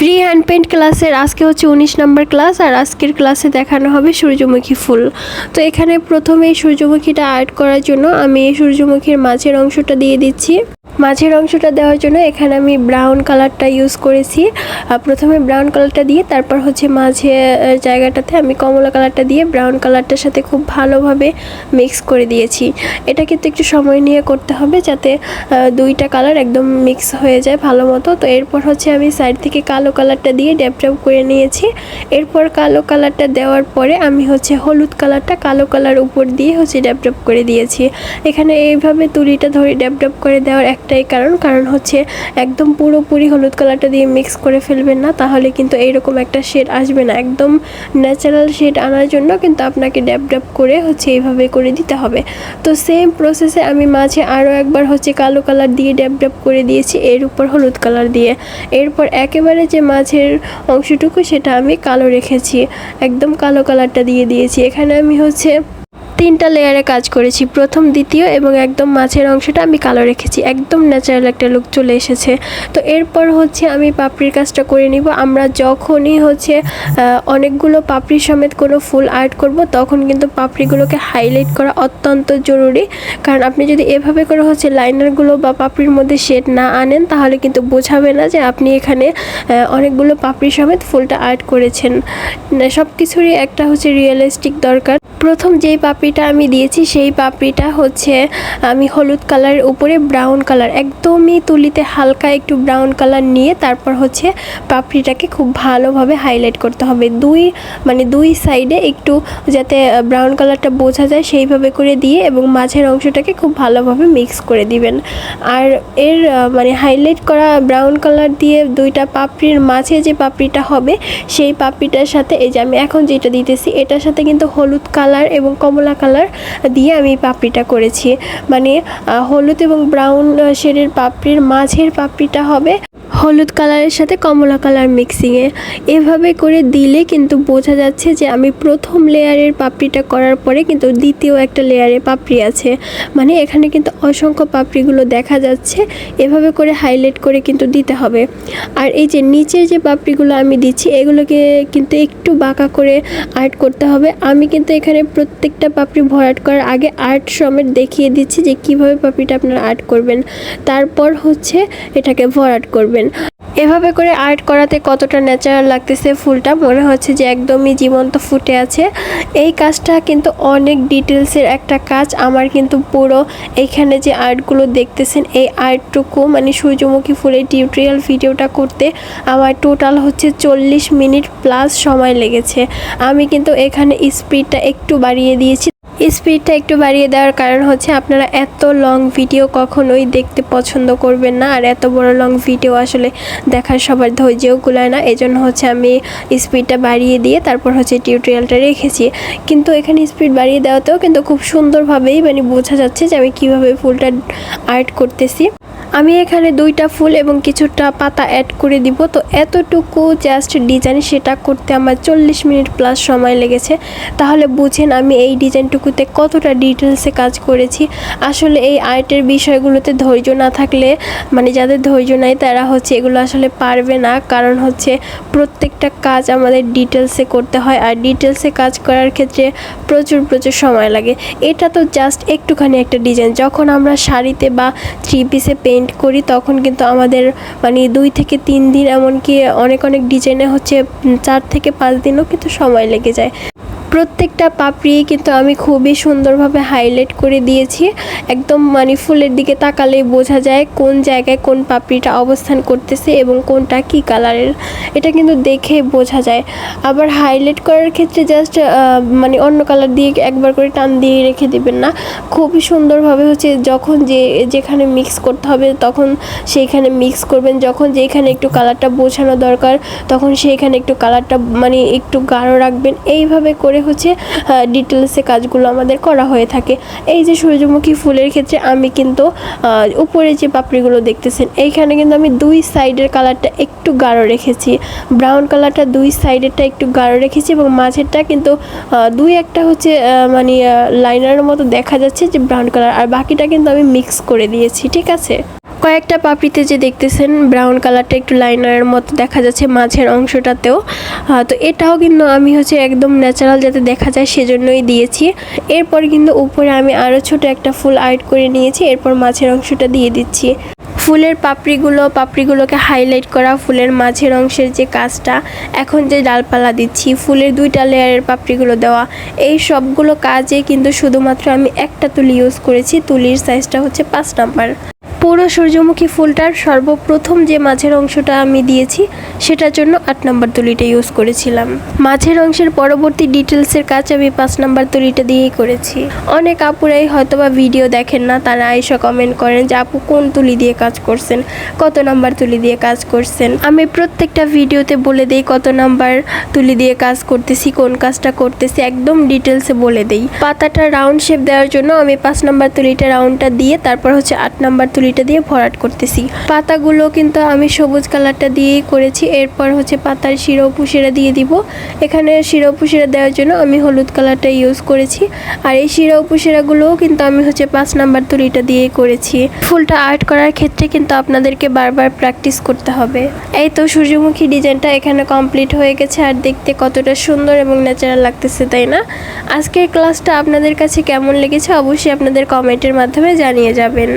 Free hand paint ক্লাসের আজকে হচ্ছে উনিশ নম্বর ক্লাস আর আজকের ক্লাসে দেখানো হবে সূর্যমুখী ফুল। তো এখানে প্রথমে সূর্যমুখীটা আর্ট করার জন্য আমি সূর্যমুখীর মাঝের অংশটা দিয়ে দিচ্ছি। মাঝের অংশটা দেওয়ার জন্য এখানে আমি ব্রাউন কালারটা ইউজ করেছি। প্রথমে ব্রাউন কালারটা দিয়ে তারপর হচ্ছে মাঝে জায়গাটাতে আমি কমলা কালারটা দিয়ে ব্রাউন কালারটার সাথে খুব ভালোভাবে মিক্স করে দিয়েছি। এটা কিন্তু একটু সময় নিয়ে করতে হবে যাতে দুইটা কালার একদম মিক্স হয়ে যায় ভালো মতো। তো এরপর হচ্ছে আমি সাইড থেকে কালো কালারটা দিয়ে ড্যাপ ড্যাপ করে নিয়েছি। এরপর কালো কালারটা দেওয়ার পরে আমি হচ্ছে হলুদ কালারটা কালো কালার উপর দিয়ে হচ্ছে ড্যাপ ড্যাপ করে দিয়েছি। এখানে এইভাবে তুলিটা ধরে ড্যাপ ড্যাপ করে দেওয়ার একটাই কারণ কারণ হচ্ছে একদম পুরোপুরি হলুদ কালারটা দিয়ে মিক্স করে ফেলবেন না, তাহলে কিন্তু এইরকম একটা শেড আসবে না। একদম ন্যাচারাল শেড আনার জন্য কিন্তু আপনাকে ড্যাপ ড্যাপ করে হচ্ছে এইভাবে করে দিতে হবে। তো সেম প্রসেসে আমি মাঝে আরও একবার হচ্ছে কালো কালার দিয়ে ড্যাপ ড্যাপ করে দিয়েছি, এর উপর হলুদ কালার দিয়ে। এরপর একেবারে যে মাঝের অংশটুকু সেটা আমি কালো রেখেছি, একদম কালো কালারটা দিয়ে দিয়েছি। এখানে আমি হচ্ছে তিনটা লেয়ারে কাজ করেছি। প্রথম, দ্বিতীয় এবং একদম মাছের অংশটা আমি কালো রেখেছি। একদম ন্যাচারাল একটা লুক চলে এসেছে। তো এরপর হচ্ছে আমি পাপড়ির কাজটা করে নিব। আমরা যখনই হচ্ছে অনেকগুলো পাপড়ি সমেত কোনো ফুল আর্ট করব, তখন কিন্তু পাপড়িগুলোকে হাইলাইট করা অত্যন্ত জরুরি। কারণ আপনি যদি এভাবে করে হচ্ছে লাইনারগুলো বা পাপড়ির মধ্যে শেড না আনেন, তাহলে কিন্তু বোঝাবে না যে আপনি এখানে অনেকগুলো পাপড়ি সমেত ফুলটা আর্ট করেছেন। সব কিছুরই একটা হচ্ছে রিয়েলিস্টিক দরকার। প্রথম যেই পাপড়িটা আমি দিয়েছি, সেই পাপড়িটা হচ্ছে, আমি হলুদ কালারের উপরে ব্রাউন কালার, একদমই তুলিতে হালকা একটু ব্রাউন কালার নিয়ে তারপর হচ্ছে পাপড়িটাকে খুব ভালোভাবে হাইলাইট করতে হবে। দুই মানে দুই সাইডে একটু যাতে ব্রাউন কালারটা বোঝা যায়, সেইভাবে করে দিয়ে এবং মাঝের অংশটাকে খুব ভালোভাবে মিক্স করে দিবেন। আর এর মানে হাইলাইট করা ব্রাউন কালার দিয়ে দুইটা পাপড়ির মাঝে যে পাপড়িটা হবে, সেই পাপড়িটার সাথে, এই যে আমি এখন যেটা দিতেছি, এটার সাথে কিন্তু হলুদ কালার এবং কমলা কালার দিয়ে আমি পাপড়িটা করেছি। মানে হলুদ এবং ব্রাউন শেডের পাপড়ির মাঝের পাপড়িটা হবে। হলুদ কালারের সাথে কমলা কালার মিক্সিংয়ে। এভাবে করে দিলে কিন্তু বোঝা যাচ্ছে যে আমি প্রথম লেয়ারের পাপড়িটা করার পরে কিন্তু দ্বিতীয় একটা লেয়ারে পাপড়ি আছে। মানে এখানে কিন্তু অসংখ্য পাপড়িগুলো দেখা যাচ্ছে। এভাবে করে হাইলাইট করে কিন্তু দিতে হবে। আর এই যে নিচের যে পাপড়িগুলো আমি দিচ্ছি, এগুলোকে কিন্তু একটু বাঁকা করে আর্ট করতে হবে। আমি কিন্তু এখানে প্রত্যেকটা পাপড়ি ভরাট করার আগে আর্ট সমেত দেখিয়ে দিচ্ছি যে কীভাবে পাপড়িটা আপনারা আর্ট করবেন। তারপর হচ্ছে এটাকে ভরাট করবেন। এভাবে করে আর্ট করাতে কতটা ন্যাচারাল লাগতেছে ফুলটা, মনে হচ্ছে যে একদমই জীবন্ত ফুটে আছে। এই কাজটা কিন্তু অনেক ডিটেলসের একটা কাজ। আমার কিন্তু পুরো এইখানে যে আর্টগুলো দেখতেছেন, এই আর্টটুকু মানে সূর্যমুখী ফুলের টিউটোরিয়াল ভিডিওটা করতে আমার টোটাল হচ্ছে চল্লিশ মিনিট প্লাস সময় লেগেছে। আমি কিন্তু এখানে স্পিডটা একটু বাড়িয়ে দিয়েছি স্পিডটা একটু বাড়িয়ে দেওয়ার কারণ হচ্ছে আপনারা এত লং ভিডিও কখনোই দেখতে পছন্দ করবেন না, আর এত বড় লং ভিডিও আসলে দেখার সবার ধৈর্যও কুলায় না। এজন্য হচ্ছে আমি স্পিডটা বাড়িয়ে দিয়ে তারপর হচ্ছে টিউটোরিয়ালটা রেখেছি। কিন্তু এখানে স্পিড বাড়িয়ে দেওয়াতেও কিন্তু খুব সুন্দরভাবেই মানে বোঝা যাচ্ছে যে আমি কীভাবে ফুলটা আর্ট করতেছি। আমি এখানে দুইটা ফুল এবং কিছুটা পাতা অ্যাড করে দিব। তো এতটুকু জাস্ট ডিজাইন সেটা করতে আমার চল্লিশ মিনিট প্লাস সময় লেগেছে। তাহলে বুঝেন আমি এই ডিজাইনটুকুতে কতটা ডিটেলসে কাজ করেছি। আসলে এই আর্টের বিষয়গুলোতে ধৈর্য না থাকলে মানে যাদের ধৈর্য নাই তারা হচ্ছে এগুলো আসলে পারবে না। কারণ হচ্ছে প্রত্যেকটা কাজ আমাদের ডিটেলসে করতে হয়। আর ডিটেলসে কাজ করার ক্ষেত্রে প্রচুর প্রচুর সময় লাগে। এটা তো জাস্ট একটুখানি একটা ডিজাইন যখন আমরা শাড়িতে বা থ্রি পিসে পেন্ট করি, তখন কিন্তু আমাদের মানে দুই থেকে তিন দিন এমনকি অনেক অনেক ডিজাইনে হচ্ছে চার থেকে পাঁচ দিনও কিন্তু সময় লেগে যায়। প্রত্যেকটা পাপড়ি কিন্তু আমি খুবই সুন্দরভাবে হাইলাইট করে দিয়েছি। একদম মানে ফুলের দিকে তাকালেই বোঝা যায় কোন জায়গায় কোন পাপড়িটা অবস্থান করতেছে এবং কোনটা কি কালারের এটা কিন্তু দেখে বোঝা যায়। আবার হাইলাইট করার ক্ষেত্রে জাস্ট মানে অন্য কালার দিয়ে একবার করে টান দিয়ে রেখে দিবেন না। খুবই সুন্দরভাবে হচ্ছে যখন যে, যেখানে মিক্স করতে হবে তখন সেইখানে মিক্স করবেন। যখন যেখানে একটু কালারটা বোঝানো দরকার তখন সেইখানে একটু কালারটা মানে একটু গাঢ় রাখবেন। এইভাবে করে হচ্ছে ডিটেলসে কাজগুলো আমাদের করা হয়ে থাকে। এই যে সূর্যমুখী ফুলের ক্ষেত্রে আমি কিন্তু উপরে যে পাপড়িগুলো দেখতেছেন, এইখানে কিন্তু আমি দুই সাইডের কালারটা একটু গাঢ় রেখেছি। ব্রাউন কালারটা দুই সাইডেরটা একটু গাঢ় রেখেছি এবং মাঝেরটা কিন্তু দুই একটা হচ্ছে মানে লাইনারের মতো দেখা যাচ্ছে যে ব্রাউন কালার আর বাকিটা কিন্তু আমি মিক্স করে দিয়েছি, ঠিক আছে? কয়েকটা পাপড়িতে যে দেখতেছেন ব্রাউন কালারটা একটু লাইনারের মতো দেখা যাচ্ছে মাঝের অংশটাতেও। তো এটাও কিন্তু আমি হচ্ছে একদম ন্যাচারাল যাতে দেখা যায় সেজন্যই দিয়েছি। এরপর কিন্তু উপরে আমি আরও ছোট একটা ফুল আর্ট করে নিয়েছি, এরপর মাঝের অংশটা দিয়ে দিচ্ছি। ফুলের পাপড়িগুলো, পাপড়িগুলোকে হাইলাইট করা, ফুলের মাঝের অংশের যে কাজটা, এখন যে ডালপালা দিচ্ছি, ফুলের দুইটা লেয়ারের পাপড়িগুলো দেওয়া, এই সবগুলো কাজে কিন্তু শুধুমাত্র আমি একটা তুলি ইউজ করেছি, তুলির সাইজটা হচ্ছে পাঁচ নাম্বার। পুরো সূর্যমুখী ফুলটার সর্বপ্রথম যে মাঝের অংশটা আমি দিয়েছি, সেটার জন্য আট নাম্বার তুলিটা ইউজ করেছিলাম। মাঝের অংশের পরবর্তী ডিটেলসের কাজ আমি পাঁচ নাম্বার তুলিটা দিয়েই করেছি। অনেক আপুরাই হয়তোবা ভিডিও দেখেন না, তারা এসে কমেন্ট করেন যে, আপু, কোন তুলি দিয়ে কাজ করছেন? কত নাম্বার তুলি দিয়ে কাজ করছেন? আমি প্রত্যেকটা ভিডিওতে বলে দেই কত নাম্বার তুলি দিয়ে কাজ করতেছি, কোন কাজটা করতেছি, একদম ডিটেলসে বলে দেই। পাতাটা রাউন্ড শেপ দেওয়ার জন্য আমি পাঁচ নাম্বার তুলিটা রাউন্ডটা দিয়ে, তারপর হচ্ছে আট নাম্বার তুলিটা দিয়ে ভরাট করতেছি। পাতাগুলো কিন্তু আমি সবুজ কালারটা দিয়েই করেছি। এরপর হচ্ছে পাতার শিরো পুষেরা দিয়ে দিব। এখানে শিরো পুষেরা দেওয়ার জন্য আমি হলুদ কালারটা ইউজ করেছি। আর এই শিরো পুষেরাগুলোও কিন্তু আমি হচ্ছে পাঁচ নাম্বার তুলিটা দিয়েই করেছি। ফুলটা আর্ট করার ক্ষেত্রে কিন্তু আপনাদেরকে বারবার প্র্যাকটিস করতে হবে। এই তো সূর্যমুখী ডিজাইনটা এখানে কমপ্লিট হয়ে গেছে। আর দেখতে কতটা সুন্দর এবং ন্যাচারাল লাগতেছে, তাই না? আজকের ক্লাসটা আপনাদের কাছে কেমন লেগেছে অবশ্যই আপনাদের কমেন্টের মাধ্যমে জানিয়ে যাবেন।